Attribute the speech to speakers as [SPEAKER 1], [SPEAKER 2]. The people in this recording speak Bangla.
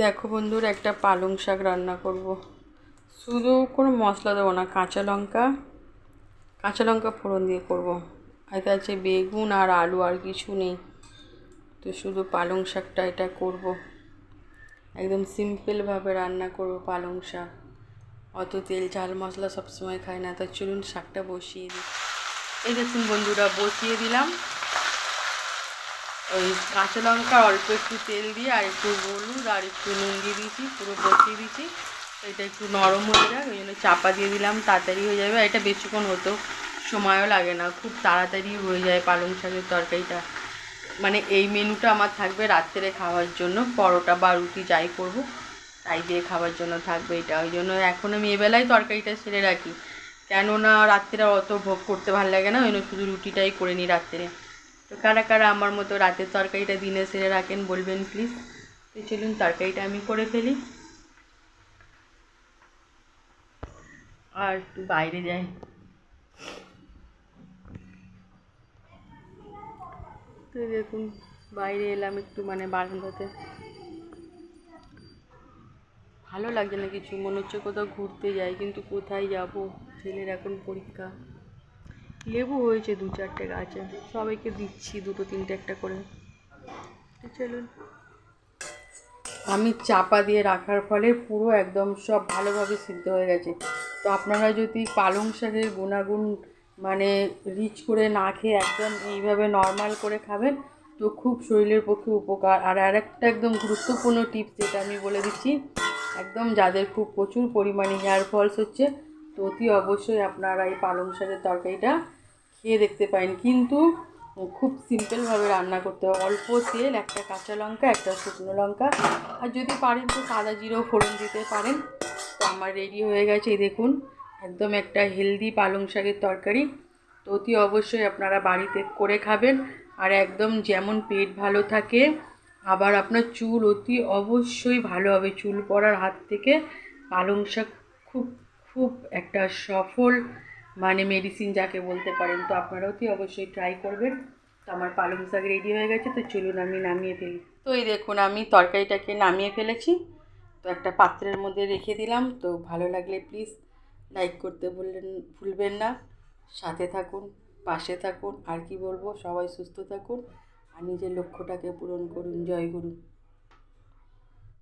[SPEAKER 1] দেখো বন্ধুরা, একটা পালং শাক রান্না করব। শুধু কোনো মশলা দেবো না, কাঁচা লঙ্কা কাঁচা লঙ্কা ফোড়ন দিয়ে করব। এতে আছে বেগুন আর আলু আর কিছু নেই। তো শুধু পালং শাকটা এটা করব। একদম সিম্পলভাবে রান্না করব পালং শাক। অত তেল, ঝাল, মশলা সবসময় খাই না তা চলুন শাকটা বসিয়ে দিই। এই দেখুন বন্ধুরা, বসিয়ে দিলাম। ওই কাঁচা লঙ্কা অল্প একটু তেল দিয়ে আর একটু হলুদ আর একটু নুন দিয়ে দিয়েছি, পুরো বসিয়ে দিয়েছি। এটা একটু নরম হয়ে যাক ওই জন্য চাপা দিয়ে দিলাম, তাড়াতাড়ি হয়ে যাবে। এটা বেশিক্ষণ হতো সময়ও লাগে না, খুব তাড়াতাড়ি হয়ে যায় পালং শাকের তরকারিটা। মানে এই মেনুটা আমার থাকবে রাত্রে খাওয়ার জন্য, পরোটা বা রুটি যাই করব, তাই দিয়ে খাওয়ার জন্য থাকবে এটা। ওই জন্য এখন আমি এবেলায় তরকারিটা সেরে রাখি। কেননা রাত্রে অত ভোগ করতে ভালো লাগে না, ওই জন্য শুধু রুটিটাই করে নিই রাত্রে। তো কারা কারা আমার মতো রাতের তরকারিটা দিনে সেরে রাখেন বলবেন প্লিজ তো চলুন তরকারিটা আমি করে ফেলি। আর একটু বাইরে যাই। তো দেখুন, বাইরে এলাম একটু মানে বারান্দাতে। ভালো লাগছে না কিছু, মনে হচ্ছে কোথাও ঘুরতে যাই, কিন্তু কোথায় যাব? ছেলের এখন পরীক্ষা। লেবু হয়েছে দু চারটে গাছে। সবাইকে দিচ্ছি দুটো তিনটে একটা করে। চলুন। আমি চাপা দিয়ে রাখার ফলে পুরো একদম সব ভালোভাবে সিদ্ধ হয়ে গেছে। তো আপনারা যদি পালং শাকের গুণাগুণ মানে রিচ করে না খেয়ে একদম এইভাবে নর্মাল করে খাবেন, তো খুব শরীরের পক্ষে উপকার। আর আরেকটা একদম গুরুত্বপূর্ণ টিপস যেটা আমি বলে দিচ্ছি, একদম যাদের খুব প্রচুর পরিমাণে হেয়ার ফলস হচ্ছে, তো অতি অবশ্যই আপনারা এই পালং শাকের তরকারিটা খেয়ে দেখতে পারেন। কিন্তু খুব সিম্পলভাবে রান্না করতে হবে অল্প তেল, একটা কাঁচা লঙ্কা, একটা শুকনো লঙ্কা। আর যদি পারেন তো সাদা জিরেও ফোড়ন দিতে পারেন। তো আমার রেডি হয়ে গেছে। এই দেখুন, একদম একটা হেলদি পালং শাকের তরকারি। তো অতি অবশ্যই আপনারা বাড়িতে করে খাবেন। আর একদম যেমন পেট ভালো থাকে, আবার আপনার চুল অতি অবশ্যই ভালো হবে। চুল পড়ার হাত থেকে পালং শাক খুব খুব একটা সফল মানে মেডিসিন যাকে বলতে পারেন, তো আপনারা অতি অবশ্যই ট্রাই করবেন? তো আমার পালং শাক রেডি হয়ে গেছে, তো চলুন আমি নামিয়ে ফেলি। তো এই দেখুন, আমি তরকারিটাকে নামিয়ে ফেলেছি। তো একটা পাত্রের মধ্যে রেখে দিলাম। তো ভালো লাগলে প্লিজ লাইক করতে বললেন ভুলবেন না। সাথে থাকুন, পাশে থাকুন, আর কি বলব, সবাই সুস্থ থাকুন। আর নিজের লক্ষ্যটাকে পূরণ করুন। জয় গুরু।